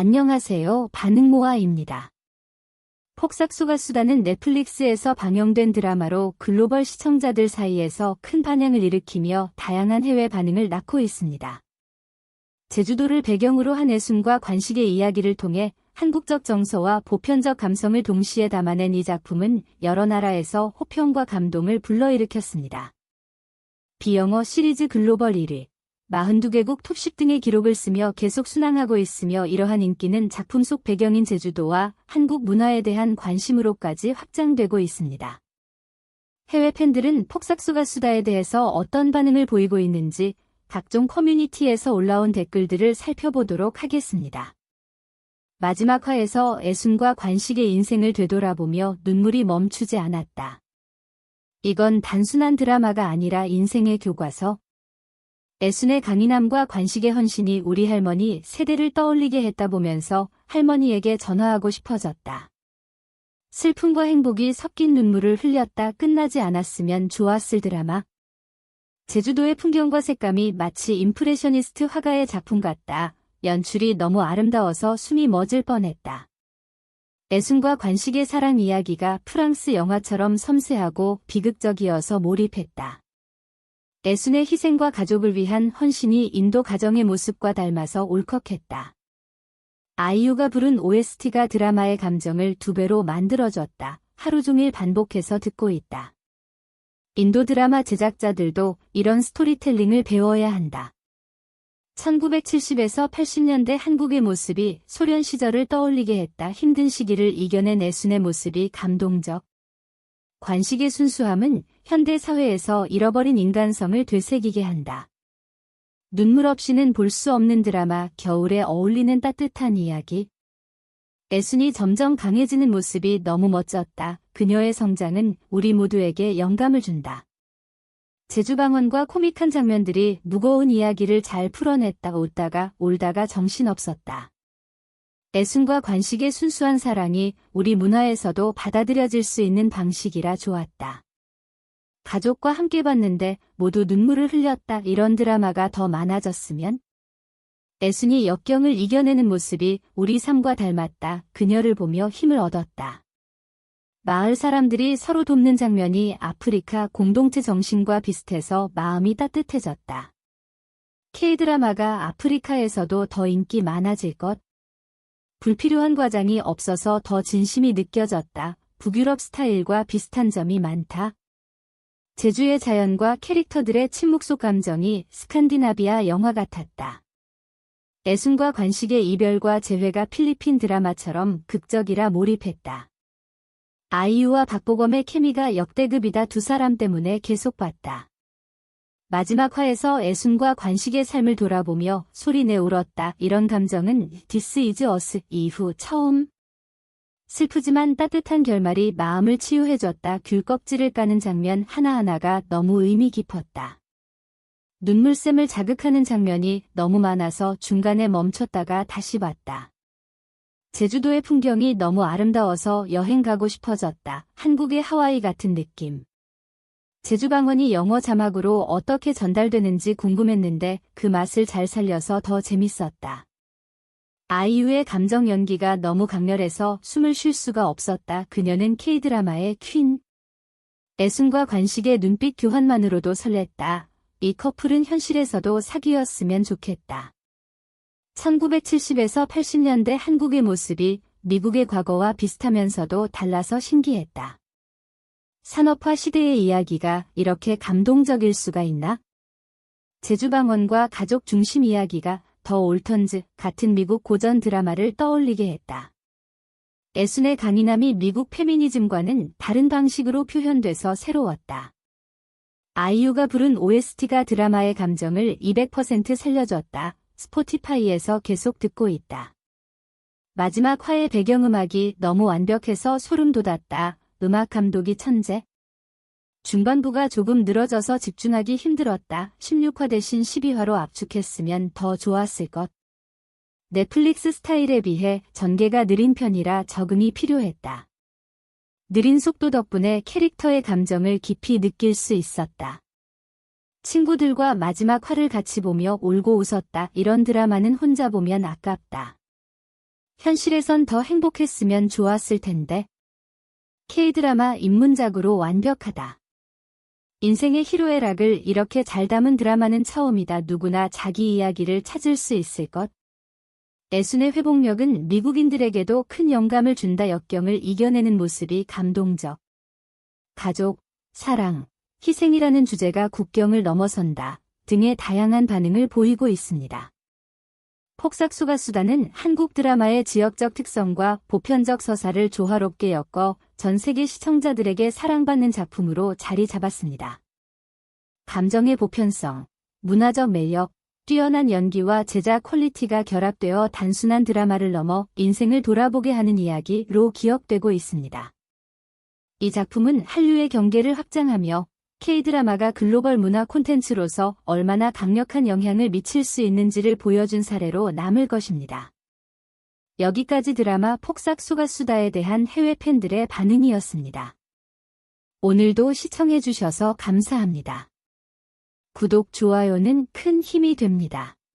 안녕하세요. 반응모아입니다. 폭삭소가 수다는 넷플릭스에서 방영된 드라마로 글로벌 시청자들 사이에서 큰 반향을 일으키며 다양한 해외 반응을 낳고 있습니다. 제주도를 배경으로 한 애순과 관식의 이야기를 통해 한국적 정서와 보편적 감성을 동시에 담아낸 이 작품은 여러 나라에서 호평과 감동을 불러일으켰습니다. 비영어 시리즈 글로벌 1위, 42개국 톱10 등의 기록을 쓰며 계속 순항하고 있으며 이러한 인기는 작품 속 배경인 제주도와 한국 문화에 대한 관심으로까지 확장되고 있습니다. 해외 팬들은 폭삭소가 수다에 대해서 어떤 반응을 보이고 있는지 각종 커뮤니티에서 올라온 댓글들을 살펴보도록 하겠습니다. 마지막 화에서 애순과 관식의 인생을 되돌아보며 눈물이 멈추지 않았다. 이건 단순한 드라마가 아니라 인생의 교과서, 애순의 강인함과 관식의 헌신이 우리 할머니 세대를 떠올리게 했다 보면서 할머니에게 전화하고 싶어졌다. 슬픔과 행복이 섞인 눈물을 흘렸다 끝나지 않았으면 좋았을 드라마. 제주도의 풍경과 색감이 마치 임프레셔니스트 화가의 작품 같다. 연출이 너무 아름다워서 숨이 멎을 뻔했다. 애순과 관식의 사랑 이야기가 프랑스 영화처럼 섬세하고 비극적이어서 몰입했다. 애순의 희생과 가족을 위한 헌신이 인도 가정의 모습과 닮아서 울컥했다. 아이유가 부른 OST가 드라마의 감정을 두 배로 만들어줬다. 하루 종일 반복해서 듣고 있다. 인도 드라마 제작자들도 이런 스토리텔링을 배워야 한다. 1970에서 80년대 한국의 모습이 소련 시절을 떠올리게 했다. 힘든 시기를 이겨낸 애순의 모습이 감동적. 관식의 순수함은 현대 사회에서 잃어버린 인간성을 되새기게 한다. 눈물 없이는 볼 수 없는 드라마 겨울에 어울리는 따뜻한 이야기. 애순이 점점 강해지는 모습이 너무 멋졌다. 그녀의 성장은 우리 모두에게 영감을 준다. 제주방언과 코믹한 장면들이 무거운 이야기를 잘 풀어냈다 웃다가 울다가 정신없었다. 애순과 관식의 순수한 사랑이 우리 문화에서도 받아들여질 수 있는 방식이라 좋았다. 가족과 함께 봤는데 모두 눈물을 흘렸다 이런 드라마가 더 많아졌으면 애순이 역경을 이겨내는 모습이 우리 삶과 닮았다. 그녀를 보며 힘을 얻었다. 마을 사람들이 서로 돕는 장면이 아프리카 공동체 정신과 비슷해서 마음이 따뜻해졌다. K드라마가 아프리카에서도 더 인기 많아질 것. 불필요한 과장이 없어서 더 진심이 느껴졌다. 북유럽 스타일과 비슷한 점이 많다. 제주의 자연과 캐릭터들의 침묵 속 감정이 스칸디나비아 영화 같았다. 애순과 관식의 이별과 재회가 필리핀 드라마처럼 극적이라 몰입했다. 아이유와 박보검의 케미가 역대급이다 두 사람 때문에 계속 봤다. 마지막 화에서 애순과 관식의 삶을 돌아보며 소리내 울었다. 이런 감정은 디스 이즈 어스 이후 처음. 슬프지만 따뜻한 결말이 마음을 치유해줬다. 귤 껍질을 까는 장면 하나하나가 너무 의미 깊었다. 눈물샘을 자극하는 장면이 너무 많아서 중간에 멈췄다가 다시 봤다. 제주도의 풍경이 너무 아름다워서 여행 가고 싶어졌다. 한국의 하와이 같은 느낌. 제주방언이 영어 자막으로 어떻게 전달되는지 궁금했는데 그 맛을 잘 살려서 더 재밌었다. 아이유의 감정 연기가 너무 강렬해서 숨을 쉴 수가 없었다. 그녀는 K드라마의 퀸. 애순과 관식의 눈빛 교환만으로도 설렜다. 이 커플은 현실에서도 사귀었으면 좋겠다. 1970에서 80년대 한국의 모습이 미국의 과거와 비슷하면서도 달라서 신기했다. 산업화 시대의 이야기가 이렇게 감동적일 수가 있나? 제주방언과 가족 중심 이야기가 더 올턴즈 같은 미국 고전 드라마를 떠올리게 했다. 애순의 강인함이 미국 페미니즘과는 다른 방식으로 표현돼서 새로웠다. 아이유가 부른 OST가 드라마의 감정을 200% 살려줬다. 스포티파이에서 계속 듣고 있다. 마지막 화의 배경음악이 너무 완벽해서 소름 돋았다. 음악 감독이 천재. 중반부가 조금 늘어져서 집중하기 힘들었다. 16화 대신 12화로 압축했으면 더 좋았을 것. 넷플릭스 스타일에 비해 전개가 느린 편이라 적응이 필요했다. 느린 속도 덕분에 캐릭터의 감정을 깊이 느낄 수 있었다. 친구들과 마지막 화를 같이 보며 울고 웃었다. 이런 드라마는 혼자 보면 아깝다. 현실에선 더 행복했으면 좋았을 텐데. K드라마 입문작으로 완벽하다. 인생의 희로애락을 이렇게 잘 담은 드라마는 처음이다. 누구나 자기 이야기를 찾을 수 있을 것. 애순의 회복력은 미국인들에게도 큰 영감을 준다. 역경을 이겨내는 모습이 감동적. 가족, 사랑, 희생이라는 주제가 국경을 넘어선다 등의 다양한 반응을 보이고 있습니다. 폭삭수가 수다는 한국 드라마의 지역적 특성과 보편적 서사를 조화롭게 엮어 전 세계 시청자들에게 사랑받는 작품으로 자리 잡았습니다. 감정의 보편성, 문화적 매력, 뛰어난 연기와 제작 퀄리티가 결합되어 단순한 드라마를 넘어 인생을 돌아보게 하는 이야기로 기억되고 있습니다. 이 작품은 한류의 경계를 확장하며 K-드라마가 글로벌 문화 콘텐츠로서 얼마나 강력한 영향을 미칠 수 있는지를 보여준 사례로 남을 것입니다. 여기까지 드라마 폭삭 수가수다에 대한 해외 팬들의 반응이었습니다. 오늘도 시청해주셔서 감사합니다. 구독, 좋아요는 큰 힘이 됩니다.